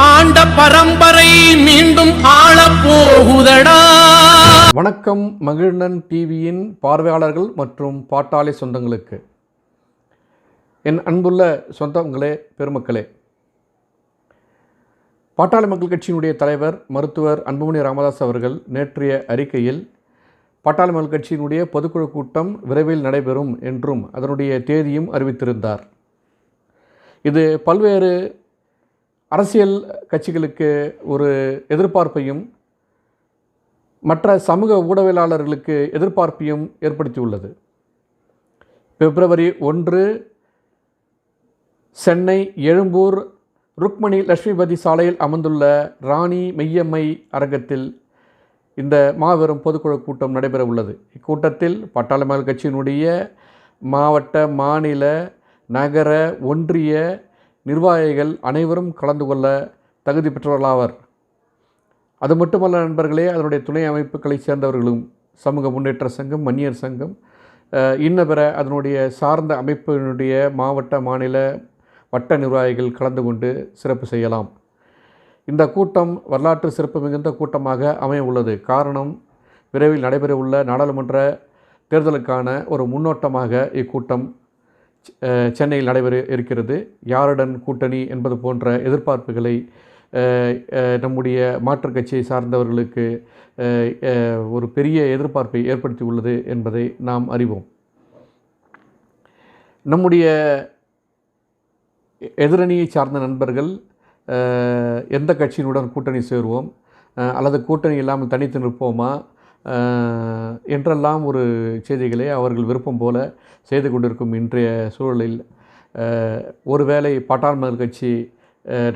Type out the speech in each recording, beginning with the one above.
ஆண்ட பரம்பரை மீண்டும் போகுதடா. வணக்கம் மகிழ்நன் டிவியின் பார்வையாளர்கள் மற்றும் பாட்டாளி சொந்தங்களுக்கு. என் அன்புள்ள சொந்தங்களே பெருமக்களே. பாட்டாளி மக்கள் கட்சியினுடைய தலைவர் மருத்துவர் அன்புமணி ராமதாஸ் அவர்கள் நேற்றைய அறிக்கையில் பாட்டாளி மக்கள் கட்சியினுடைய பொதுக்குழு கூட்டம் விரைவில் நடைபெறும் என்றும் அதனுடைய தேதியும் அறிவித்திருந்தார். இது பல்வேறு அரசியல் கட்சிகளுக்கு ஒரு எதிர்பார்ப்பையும் மற்ற சமூக ஊடகவியலாளர்களுக்கு எதிர்பார்ப்பையும் ஏற்படுத்தியுள்ளது. பிப்ரவரி ஒன்று சென்னை எழும்பூர் ருக்மணி லட்சுமிபதி சாலையில் அமர்ந்துள்ள ராணி மெய்யம்மை அரங்கத்தில் இந்த மாபெரும் பொதுக்குழு கூட்டம் நடைபெற உள்ளது இக்கூட்டத்தில் பட்டாளி மக்கள் கட்சியினுடைய மாவட்ட மாநில நகர ஒன்றிய நிர்வாகிகள் அனைவரும் கலந்து கொள்ள தகுதி பெற்றவர்களாவர். அது மட்டுமல்ல நண்பர்களே அதனுடைய துணை அமைப்புகளைச் சேர்ந்தவர்களும் சமூக முன்னேற்ற சங்கம் மன்னியர் சங்கம் அஹ், இன்ன பிற அதனுடைய சார்ந்த அமைப்பினுடைய மாவட்ட மாநில வட்ட நிர்வாகிகள் கலந்து கொண்டு சிறப்பு செய்யலாம். இந்த கூட்டம் வரலாற்று சிறப்பு மிகுந்த கூட்டமாக அமைய உள்ளது காரணம் விரைவில் நடைபெறவுள்ள நாடாளுமன்ற தேர்தலுக்கான ஒரு முன்னோட்டமாக இக்கூட்டம் சென்னையில் நடைபெற இருக்கிறது. யாருடன் கூட்டணி என்பது போன்ற எதிர்பார்ப்புகளை நம்முடைய மாற்றுக் கட்சியை சார்ந்தவர்களுக்கு ஒரு பெரிய எதிர்பார்ப்பை ஏற்படுத்தி உள்ளது என்பதை நாம் அறிவோம். நம்முடைய எதிரணியை சார்ந்த நண்பர்கள் எந்த கட்சியினுடன் கூட்டணி சேருவோம்? அல்லது கூட்டணி இல்லாமல் தனித்து நிற்போமா? என்றெல்லாம் ஒரு செய்திகளை அவர்கள் விருப்பம் போல செய்து கொண்டிருக்கும் இன்றைய சூழலில் ஒருவேளை பாட்டாள் மக்கள் கட்சி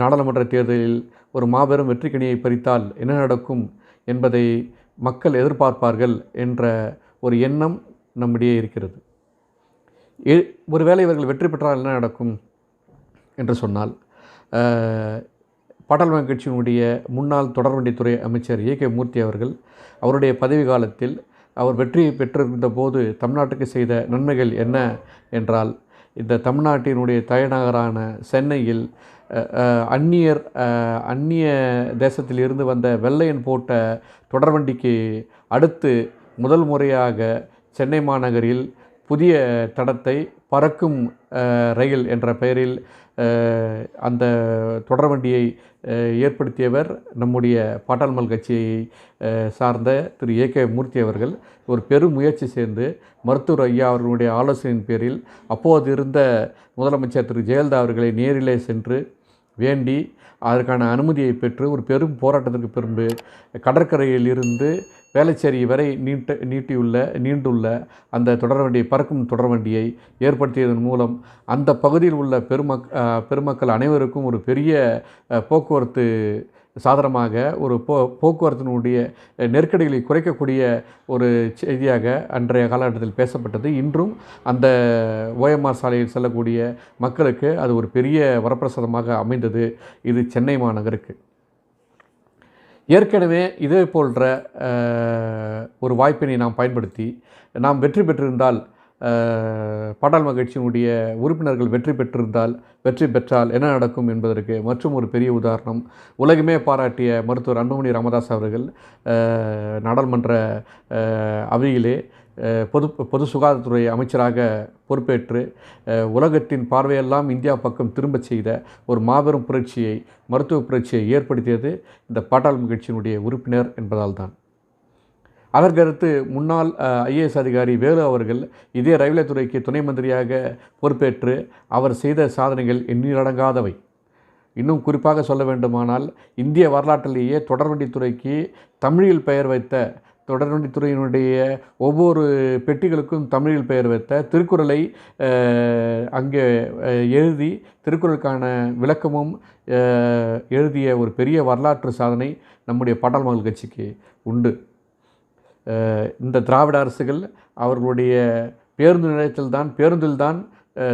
நாடாளுமன்ற தேர்தலில் ஒரு மாபெரும் வெற்றிக்கணியை பறித்தால் என்ன நடக்கும் என்பதை மக்கள் எதிர்பார்ப்பார்கள் என்ற ஒரு எண்ணம் நம்மிடையே இருக்கிறது. ஒருவேளை இவர்கள் வெற்றி பெற்றால் என்ன நடக்கும் என்று சொன்னால் அஹ், கட்சியினுடைய முன்னாள் தொடர்வண்டித்துறை அமைச்சர் ஏ கே மூர்த்தி அவர்கள் அவருடைய பதவி காலத்தில் அவர் வெற்றியை பெற்றிருந்த போது தமிழ்நாட்டுக்கு செய்த நன்மைகள் என்ன என்றால் இந்த தமிழ்நாட்டினுடைய தலைநகரான சென்னையில் அந்நியர் அந்நிய அந்நிய தேசத்திலிருந்து வந்த வெள்ளையன் போட்ட தொடர்வண்டிக்கு அடுத்து முதல் முறையாக சென்னை மாநகரில் புதிய தடத்தை பறக்கும் ரயில் என்ற பெயரில் அந்த தொடர்வண்டியை ஏற்படுத்தியவர் நம்முடைய பாட்டாள்மல் கட்சியை சார்ந்த திரு. ஏ. கே. மூர்த்தி அவர்கள். ஒரு பெரும் முயற்சி சேர்ந்து மருத்துவர் ஐயா அவர்களுடைய ஆலோசனையின் பேரில் அப்போது இருந்த முதலமைச்சர் திரு. ஜெயலலிதா அவர்களை நேரிலே சென்று வேண்டி அதற்கான அனுமதியை பெற்று ஒரு பெரும் போராட்டத்திற்கு பின்பு கடற்கரையில் இருந்து வேளச்சேரி வரை நீட்ட நீட்டியுள்ள நீண்டுள்ள அந்த தொடர்வண்டியை பறக்கும் தொடர்வண்டியை ஏற்படுத்தியதன் மூலம் அந்த பகுதியில் உள்ள பெருமக் பெருமக்கள் அனைவருக்கும் ஒரு பெரிய போக்குவரத்து சாதனமாக ஒரு போ போக்குவரத்தினுடைய நெருக்கடிகளை குறைக்கக்கூடிய ஒரு செய்தியாக அன்றைய காலகட்டத்தில் பேசப்பட்டது. இன்றும் அந்த ஓஎம்ஆர் சாலையில் செல்லக்கூடிய மக்களுக்கு அது ஒரு பெரிய வரப்பிரசாதமாக அமைந்தது. இது சென்னை மாநகருக்கு. ஏற்கனவே இதே போன்ற ஒரு வாய்ப்பினை நாம் பயன்படுத்தி நாம் வெற்றி பெற்றிருந்தால் பாடல் பாட்டாள் மகிழ்ச்சியினுடைய உறுப்பினர்கள் வெற்றி பெற்றிருந்தால் வெற்றி பெற்றால் என்ன நடக்கும் என்பதற்கு மற்றும் ஒரு பெரிய உதாரணம் உலகமே பாராட்டிய மருத்துவர் அன்புமணி ராமதாஸ் அவர்கள் நாடாளுமன்ற அவையிலே பொது பொது சுகாதாரத்துறை அமைச்சராக பொறுப்பேற்று உலகத்தின் பார்வையெல்லாம் இந்தியா பக்கம் திரும்பச் செய்த ஒரு மாபெரும் புரட்சியை மருத்துவ புரட்சியை ஏற்படுத்தியது இந்த பாட்டாள் கட்சியினுடைய உறுப்பினர் என்பதால் தான் அதற்கடுத்து முன்னாள் ஐஏஎஸ் அதிகாரி வேலு அவர்கள் இதே ரயில்வே துறைக்கு துணை மந்திரியாக பொறுப்பேற்று அவர் செய்த சாதனைகள் எண்ணிலடங்காதவை. இன்னும் குறிப்பாக சொல்ல வேண்டுமானால் இந்திய வரலாற்றிலேயே தொடர்வண்டித்துறைக்கு தமிழில் பெயர் வைத்த தொடர்வண்டித்துறையினுடைய ஒவ்வொரு பெட்டிகளுக்கும் தமிழில் பெயர் வைத்த திருக்குறளை அங்கே எழுதி திருக்குறளுக்கான விளக்கமும் எழுதிய ஒரு பெரிய வரலாற்று சாதனை நம்முடைய பாடல் மக்கள் கட்சிக்கு உண்டு. இந்த திராவிட அரசுகள் அவர்களுடைய பேருந்து நிலையத்தில்தான் பேருந்தில்தான்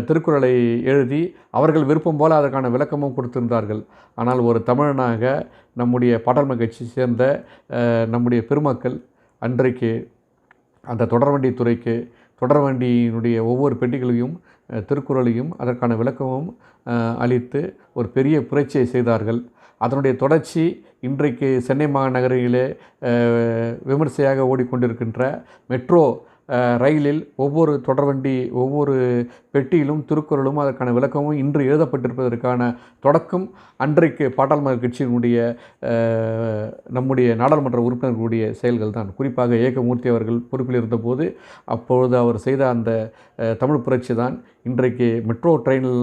திருக்குறளை எழுதி அவர்கள் விருப்பம் போல் அதற்கான விளக்கமும் கொடுத்திருந்தார்கள். ஆனால் ஒரு தமிழனாக நம்முடைய பாடல் கட்சி சேர்ந்த நம்முடைய பெருமக்கள் அன்றைக்கு அந்த தொடர்வண்டி துறைக்கு தொடர்வண்டியினுடைய ஒவ்வொரு பெட்டிகளையும் திருக்குறளையும் அதற்கான விளக்கமும் அளித்து ஒரு பெரிய புரட்சியை செய்தார்கள். அதனுடைய தொடர்ச்சி இன்றைக்கு சென்னை மாநகரிலே விமர்சையாக ஓடிக்கொண்டிருக்கின்ற மெட்ரோ ரயிலில் ஒவ்வொரு தொடர்வண்டி ஒவ்வொரு பெட்டியிலும் திருக்குறளும் அதற்கான விளக்கமும் இன்று எழுதப்பட்டிருப்பதற்கான தொடக்கம். அன்றைக்கு பாட்டாளி கட்சியினுடைய நம்முடைய நாடாளுமன்ற உறுப்பினர்களுடைய செயல்கள் தான். குறிப்பாக ஏகமூர்த்தி அவர்கள் பொறுப்பில் இருந்தபோது அப்பொழுது அவர் செய்த அந்த தமிழ் புரட்சி தான் இன்றைக்கு மெட்ரோ ட்ரெயினில்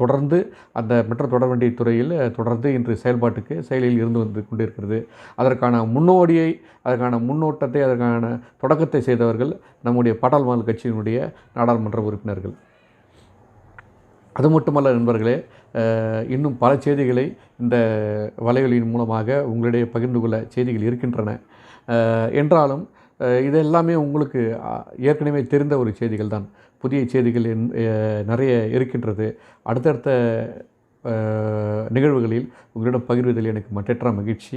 தொடர்ந்து அந்த மெட்ரோ தொடர்வண்டி துறையில் தொடர்ந்து இன்று செயல்பாட்டுக்கு செயலில் இருந்து வந்து கொண்டிருக்கிறது. அதற்கான முன்னோடியை அதற்கான முன்னோட்டத்தை அதற்கான தொடக்கத்தை செய்தவர்கள் நம்முடைய பாட்டாளி கட்சியினுடைய நாடாளுமன்ற உறுப்பினர்கள். அது மட்டுமல்ல நண்பர்களே இன்னும் பல செய்திகளை இந்த வலைகளின் மூலமாக உங்களிடையே பகிர்ந்து கொள்ள செய்திகள் இருக்கின்றன. என்றாலும் இதெல்லாமே இது எல்லாமே உங்களுக்கு ஏற்கனவே தெரிந்த ஒரு செய்திகள் தான் புதிய செய்திகள் என்- நிறைய இருக்கின்றது. அடுத்தடுத்த நிகழ்வுகளில் உங்களிடம் பகிர்வதில் எனக்கு மற்றற்ற மகிழ்ச்சி.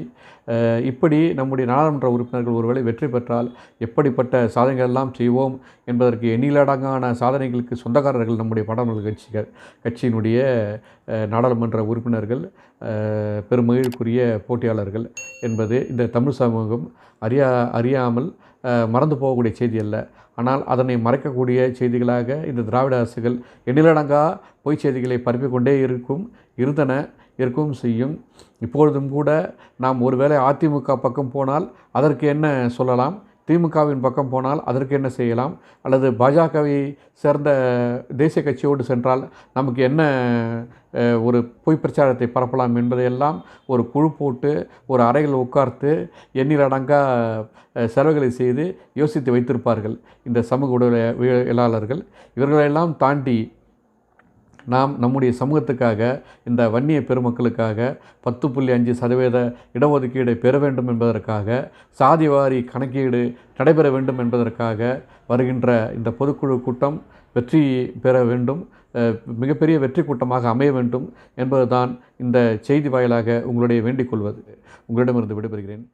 இப்படி நம்முடைய நாடாளுமன்ற உறுப்பினர்கள் ஒருவேளை வெற்றி பெற்றால் எப்படிப்பட்ட சாதனைகள் எல்லாம் செய்வோம் என்பதற்கு எண்ணிலடங்கான சாதனைகளுக்கு சொந்தக்காரர்கள் நம்முடைய பாடாளுமன்ற கட்சிகள் கட்சியினுடைய நாடாளுமன்ற உறுப்பினர்கள் அஹ், பெருமகிழ்க்குரிய போட்டியாளர்கள் என்பது இந்த தமிழ் சமூகம் அறியா அறியாமல் மறந்து போகக்கூடிய செய்தி அல்ல. ஆனால் அதனை மறைக்கக்கூடிய செய்திகளாக இந்த திராவிட அரசுகள் எண்ணிலடங்கா பொய் செய்திகளை பரப்பிக் கொண்டே இருக்கும் இருந்தன இருக்கவும் செய்யும். இப்பொழுதும் கூட நாம் ஒருவேளை அதிமுக பக்கம் போனால் அதற்கு என்ன சொல்லலாம்? திமுகவின் பக்கம் போனால் அதற்கு என்ன செய்யலாம்? அல்லது பாஜகவை சேர்ந்த தேசிய கட்சியோடு சென்றால் நமக்கு என்ன ஒரு பொய் பிரச்சாரத்தை பரப்பலாம் என்பதையெல்லாம் ஒரு குழு போட்டு ஒரு அறையில் உட்கார்த்து எண்ணிலடங்கா அடங்கா செலவுகளை செய்து யோசித்து வைத்திருப்பார்கள் இந்த சமூக ஊடகவியலாளர்கள் இவர்களெல்லாம் தாண்டி நாம் நம்முடைய சமூகத்துக்காக இந்த வன்னிய பெருமக்களுக்காக பத்து புள்ளி அஞ்சு சதவீத இடஒதுக்கீடை பெற வேண்டும் என்பதற்காக சாதிவாரி கணக்கீடு நடைபெற வேண்டும் என்பதற்காக வருகின்ற இந்த பொதுக்குழு கூட்டம் வெற்றி பெற வேண்டும் மிகப்பெரிய வெற்றி கூட்டமாக அமைய வேண்டும் என்பதுதான் இந்த செய்தி வாயிலாக உங்களுடைய வேண்டிக் கொள்வது. உங்களிடமிருந்து விடைபெறுகிறேன்.